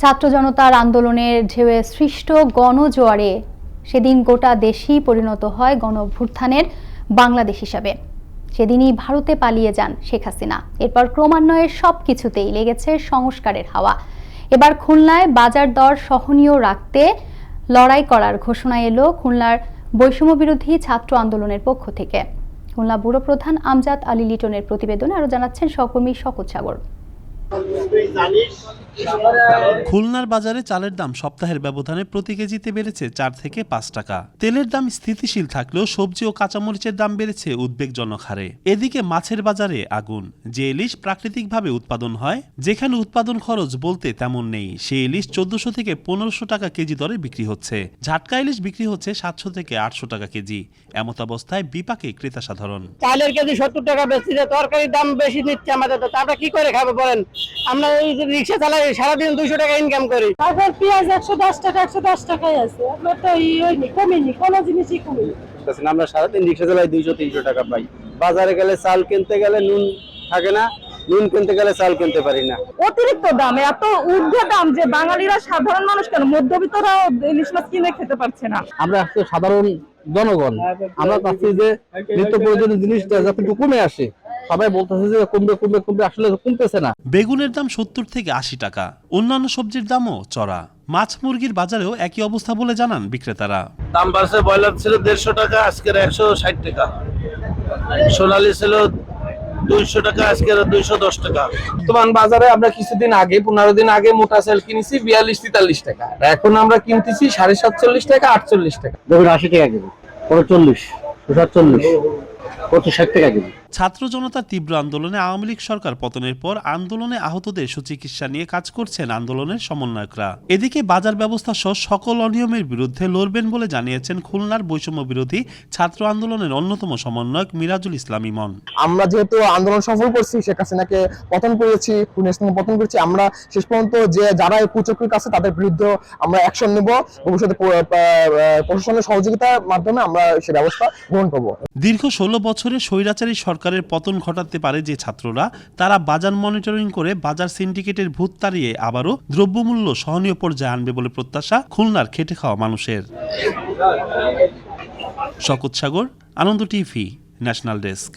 ছাত্র জনতার আন্দোলনের ঢেউয়ে সৃষ্ট গণজোয়ারে সেদিন গোটা দেশই পরিণত হয় গণ অভ্যুত্থানের বাংলাদেশ হিসাবে। সেদিনই ভারতে পালিয়ে যান শেখ হাসিনা। এরপর ক্রমান্বয়ে সব কিছুতেই লেগেছে সংস্কারের হাওয়া। এবার খুলনায় বাজার দর সহনীয় রাখতে লড়াই করার ঘোষণা এলো খুলনার বৈষম্য বিরোধী ছাত্র আন্দোলনের পক্ষ থেকে। খুলনা ব্যুরো প্রধান আমজাদ আলী লিটনের প্রতিবেদনে আরও জানাচ্ছেন সহকর্মী শকত সাগর। খুলনার বাজারে চালের দাম সপ্তাহের ব্যবধানে প্রতি কেজিতে বেড়েছে চার থেকে পাঁচ টাকা। তেলের দাম স্থিতিশীল থাকলেও সবজি ও কাঁচামরিচের দাম বেড়েছে উদ্বেগজনক হারে। এদিকে মাছের বাজারে আগুন। যে ইলিশ প্রাকৃতিকভাবে উৎপাদন হয়, যেখানে উৎপাদন খরচ বলতে তেমন নেই, সেই ইলিশ চোদ্দশো থেকে পনেরোশো টাকা কেজি দরে বিক্রি হচ্ছে। ঝাটকা ইলিশ বিক্রি হচ্ছে সাতশো থেকে আটশো টাকা কেজি। এমত অবস্থায় বিপাকে ক্রেতা সাধারণ। চালের কেজি সত্তর টাকা বেশি তরকারির দাম বেশি নিচ্ছে আমাদের তো আমরা কি করে খাব বলেন? আমরা এই যে রিক্সা চালাই সারাদিন দুইশো টাকা ইনকাম করি। তারপর পেঁয়াজ একশো দশ টাকা একশো দশ টাকায় আছে। আপনার তো ই হয়নি কমেনি কোনো জিনিসই কমেনি। আমরা সারাদিন রিক্সা চালাই দুইশো তিনশো টাকা পাই। বাজারে গেলে চাল কিনতে গেলে নুন থাকে না নুন কিনতে গেলে চাল কিনতে পারি না। অতিরিক্ত দাম এত ঊর্ধ্ব দাম যে বাঙালিরা সাধারণ মানুষ কেন? মধ্যবিত্তরাও ইলিশ মাছ কিনে খেতে পারছে না। আমরা সাধারণ জনগণ আমরা চাচ্ছি যে নিত্য প্রয়োজনীয় জিনিসটা যাতে একটু কমে আসে। সবাই বলতেছে যে কমবে কমবে কমবে আসলে কমতেছে না। বেগুনের দাম সত্তর থেকে আশি টাকা। অন্যান্য সবজির দামও চড়া। মাছ মুরগির বাজারেও একই অবস্থা বলে জানান বিক্রেতারা। দাম বাড়ছে ব্রয়লার ছিল দেড়শো টাকা আজকের একশো ষাট টাকা। সোনালি ছিল দুইশো টাকা আজকের দুইশো দশ টাকা। বর্তমান বাজারে আমরা কিছুদিন আগে পনেরো দিন আগে মোটা চাল কিনেছি বিয়াল্লিশ তেতাল্লিশ টাকা। এখন আমরা কিনতেছি সাড়ে সাতচল্লিশ টাকা আটচল্লিশ টাকা। দেখুন আশি টাকা কেজি। কোনো চল্লিশ সাতচল্লিশ কত ষাট টাকা কেজি। ছাত্র জনতার তীব্র আন্দোলনে আওয়ামী লীগ সরকার পতনের পর আন্দোলনে আহতদের সুচিকিৎসা নিয়ে কাজ করছেন আন্দোলনের সমন্বয়করা। এদিকে বাজার ব্যবস্থা সহ সকল অনিয়মের বিরুদ্ধে লড়বেন বলে জানিয়েছেন খুলনার বৈষম্য বিরোধী ছাত্র আন্দোলনের অন্যতম সমন্বয়ক মিরাজুল ইসলাম ইমন। আমরা যেহেতু আন্দোলন সফল করছি শেখ হাসিনাকে পতন করেছি পতন করেছি আমরা শেষ পর্যন্ত যে যারা কুচক্রির কাছে তাদের বিরুদ্ধে আমরা অ্যাকশন নেব ভবিষ্যতে প্রশাসনের সহযোগিতার মাধ্যমে আমরা সে ব্যবস্থা গ্রহণ করব। দীর্ঘ ষোলো বছরে স্বৈরাচারী সরকারের পতন ঘটাতে পারে যে ছাত্ররা, তারা বাজার মনিটরিং করে বাজার সিন্ডিকেটের ভূত তাড়িয়ে আবারও দ্রব্যমূল্য সহনীয় পর্যায়ে আনবে বলে প্রত্যাশা খুলনার খেটে খাওয়া মানুষের। শকত Sagar, Ananda TV, national desk.